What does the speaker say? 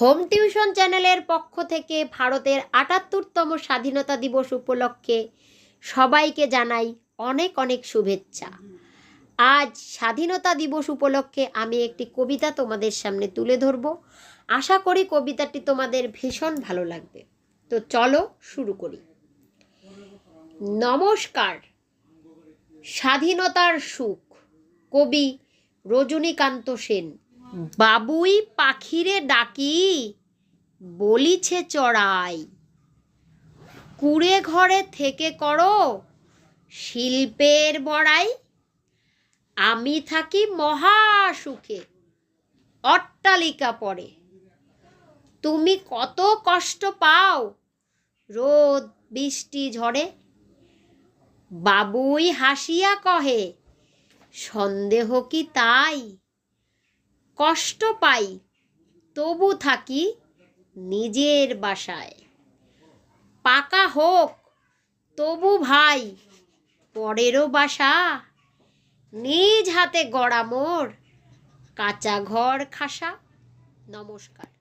Home tuition চ্যানেলের পক্ষ থেকে ভারতের আটাত্তরতম স্বাধীনতা দিবস উপলক্ষে সবাইকে জানাই অনেক অনেক শুভেচ্ছা। আজ স্বাধীনতা দিবস উপলক্ষে আমি একটি কবিতা তোমাদের সামনে তুলে ধরব। আশা করি কবিতাটি তোমাদের ভীষণ ভালো লাগবে। তো চলো শুরু করি। নমস্কার, স্বাধীনতার সুখ। কবি রজনীকান্ত সেন। বাবুই পাখিরে ডাকি, বলিছে চড়াই। কুড়ে ঘরে থেকে করো শিল্পের বড়াই। আমি থাকি মহা সুখে অট্টালিকা পরে। তুমি কত কষ্ট পাও রোদ, বৃষ্টি, ঝড়ে। বাবুই হাসিয়া কহে, সন্দেহ কি তাই? কষ্ট পাই, তবু থাকি নিজের বাসায়। পাকা হোক, তবু ভাই, পরেরও বাসা। নিজ হাতে গড়া মোর, কাঁচা ঘর খাসা। নমস্কার।